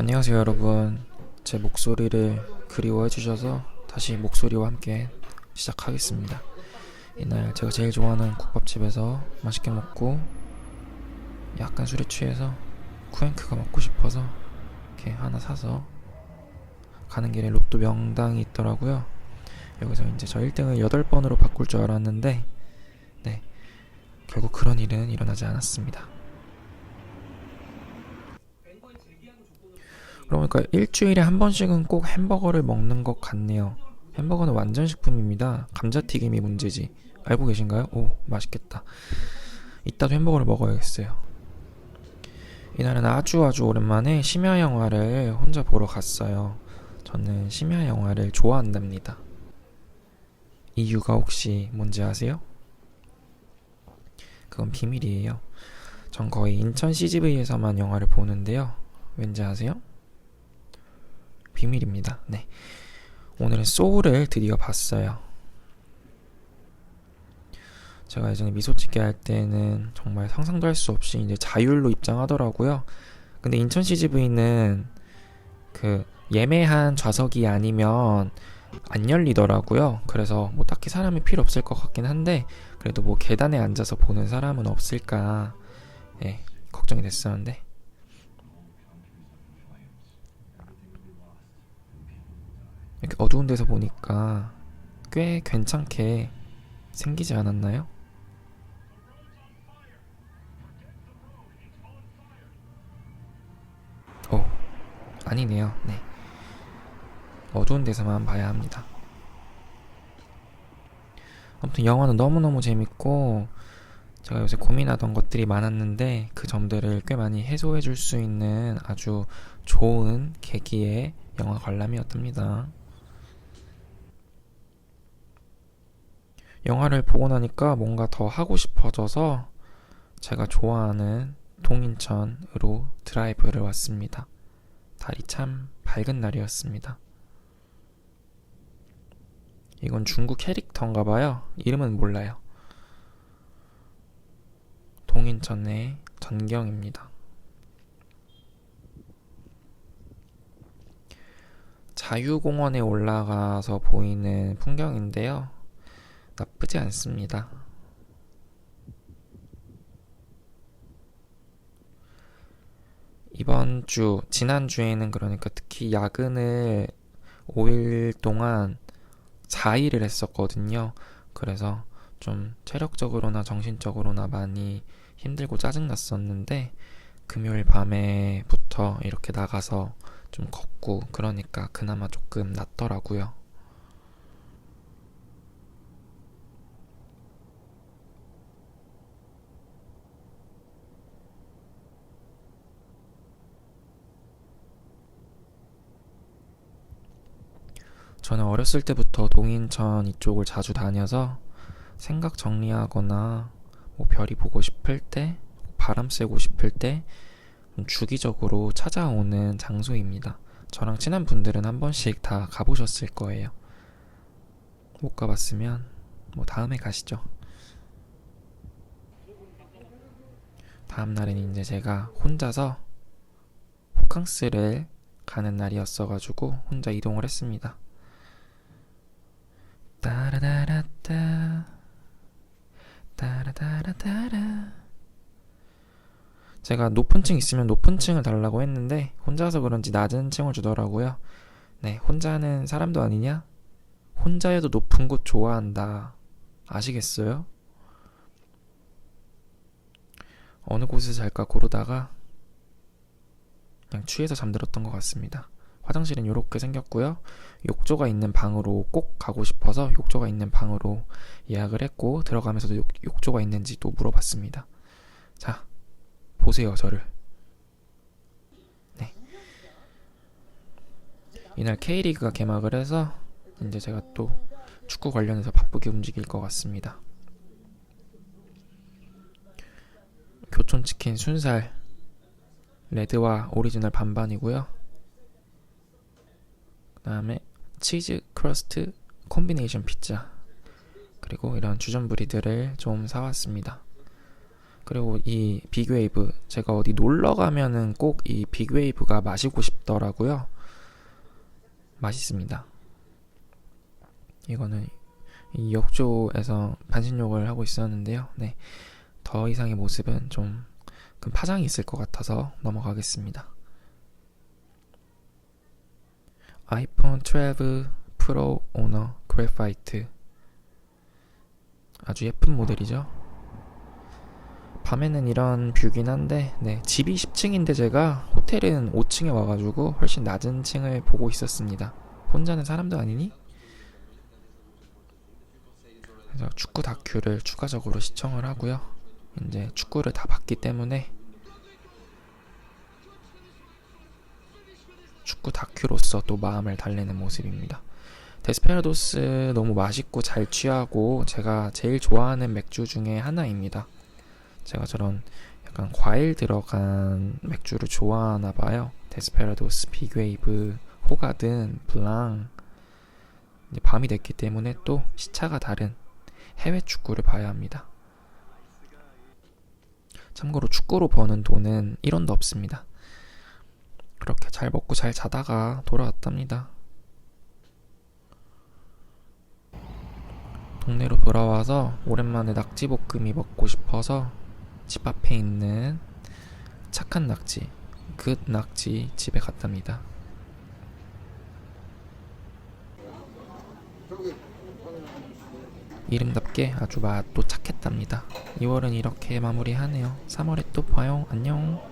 안녕하세요 여러분. 제 목소리를 그리워해 주셔서 다시 목소리와 함께 시작하겠습니다. 이날 제가 제일 좋아하는 국밥집에서 맛있게 먹고 약간 술에 취해서 쿠앤크가 먹고 싶어서 이렇게 하나 사서 가는 길에 로또 명당이 있더라고요. 여기서 이제 저 1등을 8번으로 바꿀 줄 알았는데 네 결국 그런 일은 일어나지 않았습니다 그러니까 일주일에 한 번씩은 꼭 햄버거를 먹는 것 같네요. 햄버거는 완전 식품입니다. 감자튀김이 문제지. 알고 계신가요? 오, 맛있겠다. 이따도 햄버거를 먹어야겠어요. 이날은 아주 아주 오랜만에 심야 영화를 혼자 보러 갔어요. 저는 심야 영화를 좋아한답니다. 이유가 혹시 뭔지 아세요? 그건 비밀이에요. 전 거의 인천 CGV에서만 영화를 보는데요. 왠지 아세요? 비밀입니다. 네. 오늘은 소울을 드디어 봤어요. 제가 예전에 미소짓기 할 때는 정말 상상도 할 수 없이 이제 자율로 입장하더라고요. 근데 인천 CGV는 그 예매한 좌석이 아니면 안 열리더라고요. 그래서 뭐 딱히 사람이 필요 없을 것 같긴 한데 그래도 뭐 계단에 앉아서 보는 사람은 없을까 예, 걱정이 됐었는데 이렇게 어두운 데서 보니까 꽤 괜찮게 생기지 않았나요? 오, 아니네요. 네. 어두운 데서만 봐야 합니다. 아무튼 영화는 너무너무 재밌고 제가 요새 고민하던 것들이 많았는데 그 점들을 꽤 많이 해소해 줄 수 있는 아주 좋은 계기의 영화 관람이었답니다. 영화를 보고 나니까 뭔가 더 하고 싶어져서 제가 좋아하는 동인천으로 드라이브를 왔습니다. 달이 참 밝은 날이었습니다. 이건 중국 캐릭터인가 봐요. 이름은 몰라요. 동인천의 전경입니다. 자유공원에 올라가서 보이는 풍경인데요. 나쁘지 않습니다. 이번 주, 지난주에는 그러니까 특히 야근을 5일 동안 4일을 했었거든요. 그래서 좀 체력적으로나 정신적으로나 많이 힘들고 짜증났었는데 금요일 밤에부터 이렇게 나가서 좀 걷고 그러니까 그나마 조금 낫더라고요. 저는 어렸을 때부터 동인천 이쪽을 자주 다녀서 생각 정리하거나 뭐 별이 보고 싶을 때, 바람 쐬고 싶을 때 주기적으로 찾아오는 장소입니다. 저랑 친한 분들은 한 번씩 다 가보셨을 거예요. 못 가봤으면 뭐 다음에 가시죠. 다음 날은 이제 제가 혼자서 호캉스를 가는 날이었어가지고 혼자 이동을 했습니다. 따라다라따 따라다라따라 제가 높은 층 있으면 높은 층을 달라고 했는데 혼자서 그런지 낮은 층을 주더라고요. 네, 혼자는 사람도 아니냐? 혼자여도 높은 곳 좋아한다. 아시겠어요? 어느 곳에서 잘까 고르다가 그냥 취해서 잠들었던 것 같습니다. 화장실은 이렇게 생겼고요. 욕조가 있는 방으로 꼭 가고 싶어서 욕조가 있는 방으로 예약을 했고 들어가면서도 욕, 욕조가 있는지 또 물어봤습니다. 자, 보세요, 저를. 네. 이날 K리그가 개막을 해서 이제 제가 또 축구 관련해서 바쁘게 움직일 것 같습니다. 교촌치킨 순살 레드와 오리지널 반반이고요. 그 다음에 치즈 크러스트 콤비네이션 피자 그리고 이런 주전부리들을 좀 사왔습니다. 그리고 이 빅웨이브 제가 어디 놀러 가면은 꼭 이 빅웨이브가 마시고 싶더라고요. 맛있습니다. 이거는 이 욕조에서 반신욕을 하고 있었는데요. 네. 더 이상의 모습은 좀큰 파장이 있을 것 같아서 넘어가겠습니다. 아이폰 12 프로 오너 그래파이트 아주 예쁜 모델이죠. 밤에는 이런 뷰긴 한데 네, 집이 10층인데 제가 호텔은 5층에 와가지고 훨씬 낮은 층을 보고 있었습니다. 혼자는 사람도 아니니? 그래서 축구 다큐를 추가적으로 시청을 하고요. 이제 축구를 다 봤기 때문에 축구 다큐로서 또 마음을 달래는 모습입니다. 데스페라도스 너무 맛있고 잘 취하고 제가 제일 좋아하는 맥주 중에 하나입니다. 제가 저런 약간 과일 들어간 맥주를 좋아하나 봐요. 데스페라도스, 빅웨이브, 호가든, 블랑. 밤이 됐기 때문에 또 시차가 다른 해외 축구를 봐야 합니다. 참고로 축구로 버는 돈은 1원도 없습니다. 그렇게 잘 먹고 잘 자다가 돌아왔답니다. 동네로 돌아와서 오랜만에 낙지볶음이 먹고 싶어서 집 앞에 있는 착한 낙지, 굿 낙지 집에 갔답니다. 이름답게 아주 맛도 착했답니다. 2월은 이렇게 마무리하네요. 3월에 또 봐요. 안녕.